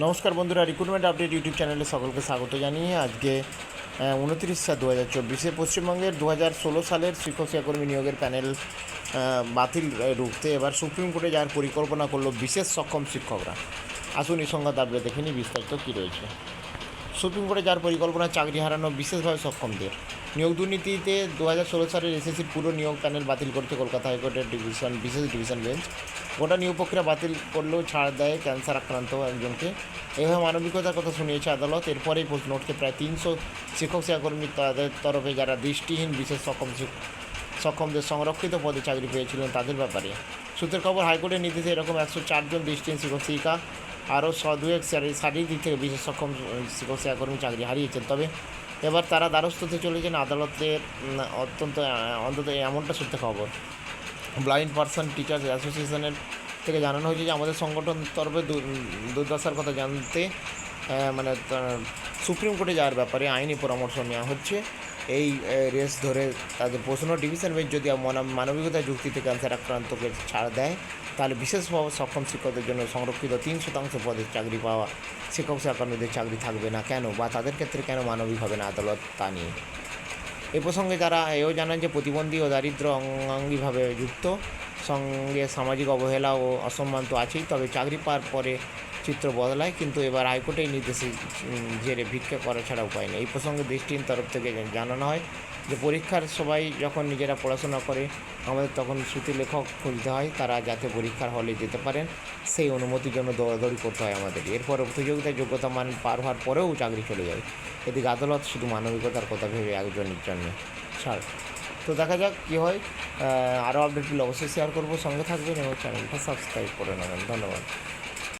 নমস্কার বন্ধুরা recruitment update YouTube চ্যানেলে সকলকে স্বাগত জানিয়ে আজকে উনত্রিশ সাত দু হাজার চব্বিশে পশ্চিমবঙ্গের দু হাজার ষোলো সালের শিক্ষক শিক্ষাকর্মী নিয়োগের প্যানেল বাতিল রুখতে এবার সুপ্রিম কোর্টে যাওয়ার পরিকল্পনা করল বিশেষ সক্ষম শিক্ষকরা। আসুন এই সংবাদ আপডেট দেখে নিই বিস্তারিত কী রয়েছে। সুপ্রিম কোর্টে যার পরিকল্পনা চাকরি হারানো বিশেষভাবে সক্ষমদের নিয়োগ দুর্নীতিতে দু হাজার ষোলো সালের এসএসসির পুরো নিয়োগ প্যানেল বাতিল করতে কলকাতা হাইকোর্টের ডিভিশন, বিশেষ ডিভিশন বেঞ্চ। গোটা নিয়োগ প্রক্রিয়া বাতিল করলেও ছাড় দেয় ক্যান্সার আক্রান্ত একজনকে। এভাবে মানবিকতার কথা শুনিয়েছে আদালত। এরপরেই পোস্ট নোটকে প্রায় তিনশো শিক্ষক সহকর্মী তাদের তরফে যারা দৃষ্টিহীন, বিশেষ সক্ষম সক্ষমদের সংরক্ষিত পদে চাকরি পেয়েছিলেন তাদের ব্যাপারে। সূত্রের খবর, হাইকোর্টের নির্দেশে এরকম একশো চারজন দৃষ্টিহীন শিক্ষক, শিক্ষিকা আরও দুয়েক শারী- শারীরিক দিক থেকে বিশেষ সক্ষম শিক্ষক সহকর্মী চাকরি হারিয়েছেন। তবে এবার তারা দ্বারস্থ হতে চলেছেন আদালতের অত্যন্ত অন্তত এমনটা সূত্রে খবর। ব্লাইন্ড পার্সন টিচার্স অ্যাসোসিয়েশনের থেকে জানানো হয়েছে যে আমাদের সংগঠন তরফে দুর্দশার কথা জানতে মানে সুপ্রিম কোর্টে যাওয়ার ব্যাপারে আইনি পরামর্শ নেওয়া হচ্ছে। এই রেস ধরে তাদের প্রশ্ন, ডিভিশন বেঞ্চ যদি মানব- মানবিকতা যুক্তিতে ক্যান্সার আক্রান্তকে ছাড় দেয় তাহলে বিশেষভাবে সক্ষম শিক্ষকদের জন্য সংরক্ষিত তিন শতাংশ পদে চাকরি পাওয়া শিক্ষক সহকর্মীদের চাকরি থাকবে না কেন? বা তাদের ক্ষেত্রে কেন মানবিক হবে না আদালত তা নিয়ে? এ প্রসঙ্গে তারা এও জানান যে প্রতিবন্ধী ও দারিদ্র অঙ্গাঙ্গিভাবে যুক্ত, সঙ্গে সামাজিক অবহেলা ও অসম্মান তো আছেই, তবে চাকরি পাওয়ার পরে চিত্র বদলায়, কিন্তু এবার হাইকোর্টেই নির্দেশে জেরে ভিক্ষা করা ছাড়া উপায় নেই। এই প্রসঙ্গে দৃষ্টিহীন তরফ থেকে জানানো হয় যে, পরীক্ষার সবাই যখন নিজেরা পড়াশোনা করে, আমাদের তখন শ্রুতি লেখক খুঁজতে হয়, তারা যাতে পরীক্ষার হলে যেতে পারেন, সেই অনুমতির জন্য দৌড়াদৌড়ি করতে হয় আমাদের। এরপর প্রতিযোগিতার যোগ্যতা মান পার হওয়ার পরেও চাকরি চলে যায়। এদিকে আদালত শুধু মানবিকতার কথা ভেবে একজনের জন্য ছাড়। তো দেখা যাক কী হয়। আরও আপডেটগুলো অবশ্যই শেয়ার করব। সঙ্গে থাকবেন এবং চ্যানেলটা সাবস্ক্রাইব করে নেবেন। ধন্যবাদ।